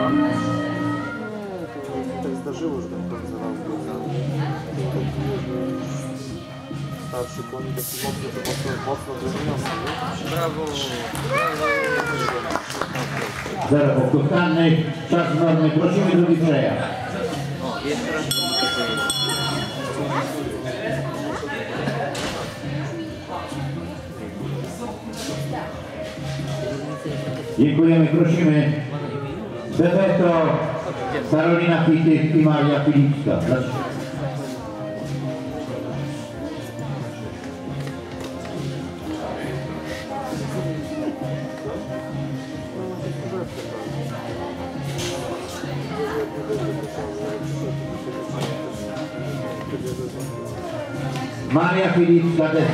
Wam? Nie, to tak zdarzyło, że ten konserwał był za starszy koń, taki mocno, to mocno, mocno dominujący. Brawo! Zero powtórkanych, czas normy, prosimy drugi przejazd. O, jeszcze raz. Dziękujemy, prosimy. del resto Carolina Fitti Maria Filippa Maria Filippa del